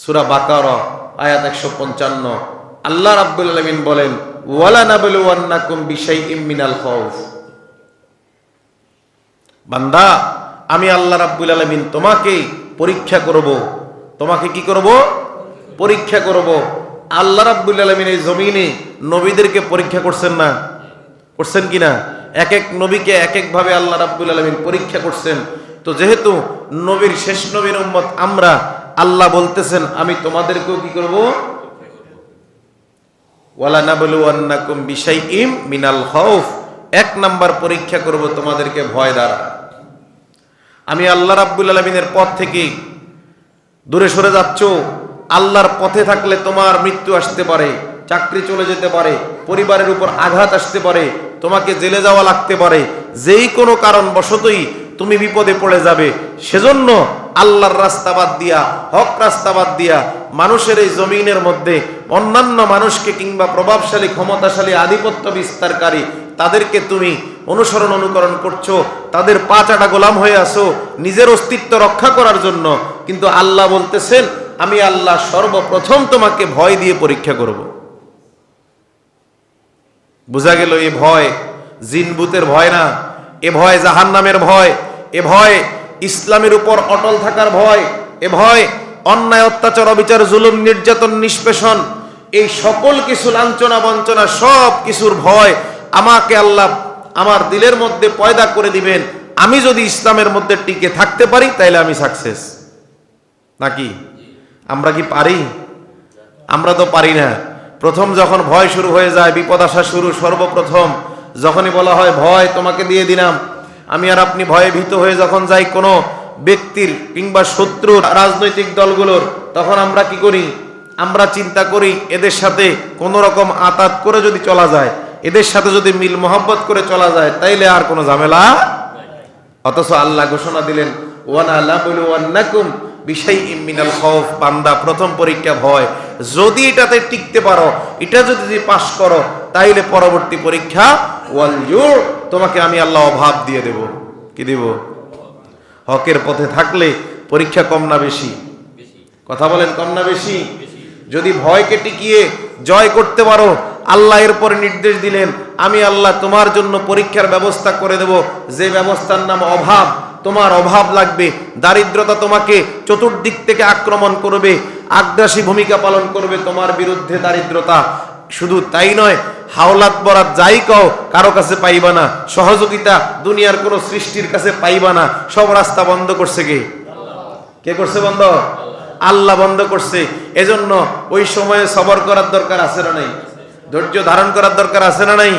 সুরা বাকার, আয়াত একশো পঞ্চান্ন। আল্লাহ রাব্বুল আলমিন বলেন বান্দা, আমি আল্লাহ রাব্বুল আলমিন তোমাকে পরীক্ষা করব। তোমাকে কি করব? পরীক্ষা করব। আল্লাহ রাব্বুল আলমিন এই জমিনে নবীদেরকে পরীক্ষা করছেন না? করছেন কি না? এক এক নবীকে এক একভাবে আল্লাহ রাব্বুল আলমিন পরীক্ষা করছেন। তো যেহেতু নবীর শেষ নবীর উম্মত আমরা আল্লাহ বলতেছেন, আমি তোমাদেরকেও কি করব? ওয়ালা মিনাল এক পরীক্ষা করব তোমাদেরকে, ভয় দ্বারা। আমি আল্লাহ রাব্বুল আলমিনের পথ থেকে দূরে সরে যাচ্ছ। আল্লাহর পথে থাকলে তোমার মৃত্যু আসতে পারে, চাকরি চলে যেতে পারে, পরিবারের উপর আঘাত আসতে পারে, তোমাকে জেলে যাওয়া লাগতে পারে। যেই কোনো কারণ বশতই তুমি বিপদে পড়ে যাবে। সেজন্য আল্লাহর রাস্তা বাদ দিয়া, হক রাস্তা বাদ দিয়া মানুষের এই জমিনের মধ্যে অন্যান্য মানুষকে কিংবা প্রভাবশালী, ক্ষমতাশালী, আধিপত্য বিস্তারকারী তাদেরকে তুমি অনুসরণ, অনুকরণ করছ, তাদের পা চাটা গোলাম হয়ে আসো নিজের অস্তিত্ব রক্ষা করার জন্য। কিন্তু আল্লাহ বলতেছেন, আমি আল্লাহ সর্বপ্রথম তোমাকে ভয় দিয়ে পরীক্ষা করব। বোঝা গেল এ ভয় জিনবুতের ভয় না, এ ভয় জাহান্নামের ভয়, এ ভয় ইসলামের উপর অটল থাকার ভয়, এ ভয়, অন্যায়, অত্যাচার, অবিচার, জুলুম, নির্যাতন, নিষ্পেষণ, এই সকল কিছু লাঞ্ছনা, বঞ্চনা, সব কিছুর ভয় আমাকে আল্লাহ আমার দিলের মধ্যে পয়দা করে দিবেন। আমি যদি ইসলামের মধ্যে টিকে থাকতে পারি, তাইলে আমি সাকসেস নাকি? আমরা কি পারি? আমরা তো পারি না। প্রথম যখন ভয় শুরু হয়ে যায়, বিপদ আসা শুরু, সর্বপ্রথম যখনই বলা হয়, ভয় তোমাকে দিয়ে দিলাম। আমি আর আপনি ভয়ে ভীত হয়ে যখন যাই কোনো ব্যক্তির কিংবা শত্রুর রাজনৈতিক দলগুলোর, তখন আমরা কি করি? আমরা চিন্তা করি এদের সাথে কোনো রকম আতাত করে যদি চলা যায়, এদের সাথে যদি মিল মোহাম্মত করে চলা যায়, তাইলে আর কোনো ঝামেলা অথচ আল্লাহ ঘোষণা দিলেন, ওয়ানা লাবুলু ওয়ান্নাকুম বিশাইইম মিনাল খাউফ বান্দা প্রথম পরীক্ষা ভয়। যদি এটাতে টিকতে পারো, এটা যদি তুমি পাস করো, তাইলে পরবর্তী পরীক্ষা ওয়াল ইউর, তোমাকে আমি আল্লাহ অভাব দিয়ে দেব। কি দেব? হকের পথে থাকলে পরীক্ষা কম না বেশি? কথা বলেন, কম না বেশি? যদি ভয়কে টিকিয়ে জয় করতে পারো, আল্লাহ এরপরে নির্দেশ দিলেন, আমি আল্লাহ তোমার জন্য পরীক্ষার ব্যবস্থা করে দেব। যে ব্যবস্থার নাম অভাব তোমার অভাব লাগবে, দারিদ্রতা তোমাকে চতুর্দিক থেকে আক্রমণ করবে, আগ্রাসী ভূমিকা পালন করবে তোমার বিরুদ্ধে দারিদ্রতা। শুধু তাই নয়, হাওলাত বরাত যাই কও, কারও কাছে পাইবা না, সহযোগিতা দুনিয়ার কোনো সৃষ্টির কাছে পাইবা না, সব রাস্তা বন্ধ করছে কে? কে করছে বন্ধ? আল্লাহ বন্ধ করছে। এজন্য ওই সময়ে সবর করার দরকার আছে না নাই? ধৈর্য ধারণ করার দরকার আছে না নাই?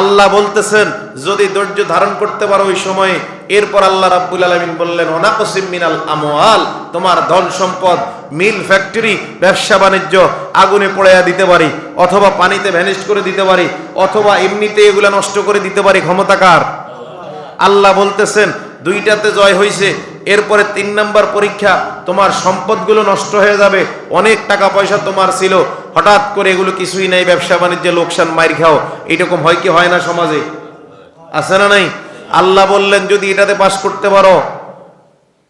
আল্লাহ বলতেছেন, যদি ধৈর্য ধারণ করতে পারো ওই সময়ে। এরপর আল্লাহ রাব্বুল আলামিন বললেন অনাকসিম মিনাল আমওয়াল, তোমার ধন সম্পদ, মিল ফ্যাক্টরি, ব্যবসা বাণিজ্য আগুনে পোড়াইয়া দিতে পারি, অথবা পানিতে ভ্যানিশ করে দিতে পারি, অথবা এমনিতে এগুলা নষ্ট করে দিতে পারি। ক্ষমতাকার আল্লাহ বলতেছেন, দুইটাতে জয় হয়েছে এরপরে তিন নাম্বার পরীক্ষা, তোমার সম্পদগুলো নষ্ট হয়ে যাবে, অনেক টাকা পয়সা তোমার ছিল হঠাৎ করে এগুলো কিছুই নাই, ব্যবসা বাণিজ্যে লোকসান মাইর খাও। এরকম হয় কি হয় না সমাজে? আছে না নাই? আল্লাহ বললেন, যদি এটাতে পাশ করতে পারো,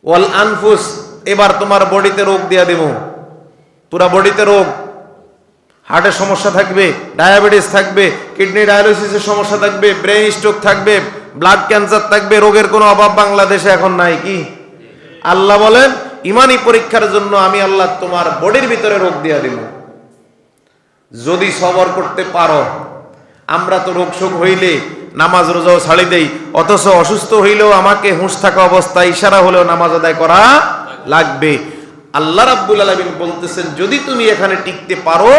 ওয়াল আনফুস, এবার তোমার বডিতে রোগ দিয়া দেব পুরা বডিতে রোগ হার্টের সমস্যা থাকবে, ডায়াবেটিস থাকবে, কিডনি ডায়ালিসিসের সমস্যা থাকবে ব্রেন স্ট্রোক থাকবে, ব্লাড ক্যান্সার থাকবে, রোগের কোনো অভাব বাংলাদেশে এখন নাই কি? আল্লাহ বলেন ইমানি পরীক্ষার জন্য আমি আল্লাহ তোমার বডির ভিতরে রোগ দিয়া দিব যদি সবর করতে পারো, আমরা তো রোগ শোক হইলে নামাজ রোজাও ছাড়ি দেই, অথচ অসুস্থ হইলেও আমাকে হুঁশ থাকা অবস্থায় ইশারা হলেও নামাজ আদায় করা লাগবে। আল্লাহ রাব্বুল আলামিন বলতেছেন, যদি তুমি এখানে টিকতে পারো,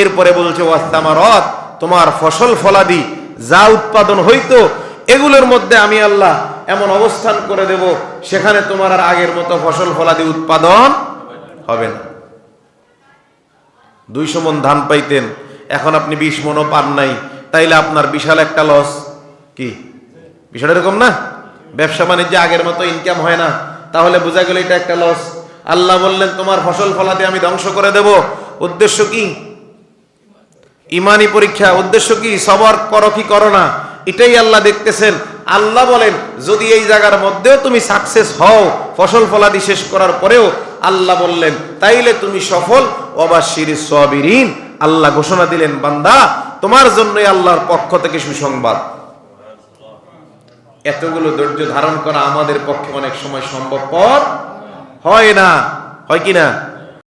এরপরে বলছে ওয়াস্তামারত তোমার ফসল ফলাদি, যা উৎপাদন হইতো, এগুলোর মধ্যে আমি আল্লাহ এমন অবস্থান করে দেব, সেখানে তোমার আর আগের মতো ফসল ফলাদি উৎপাদন হবে না। দুইশো মন ধান পাইতেন। এখন আপনি বিশ মনও পান নাই। তাইলে আপনার বিশাল একটা লস কি? বিষয়টা এরকম না? ব্যবসা বাণিজ্যে আগের মতো ইনকাম হয় না। তাহলে বোঝা গেল এটা একটা লস আল্লাহ বললেন, তোমার ফসল ফলাতে আমি ধ্বংস করে দেব। উদ্দেশ্য কি? ইমানি পরীক্ষা। উদ্দেশ্য কি? সবর করো কি করো না? এটাই আল্লাহ দেখতেছেন। আল্লাহ বলেন, যদি এই জায়গার মধ্যেও তুমি সাকসেস হও, ফসল ফলাদি শেষ করার পরেও আল্লাহ বললেন, তাইলে তুমি সফল আল্লাহ ঘোষণা দিলেন, বান্দা, তোমার জন্যই আল্লাহর পক্ষ থেকে সুসংবাদ। এতগুলো ধৈর্য ধারণ করা আমাদের পক্ষে অনেক সময় সম্ভবপর হয় না। হয় কি না?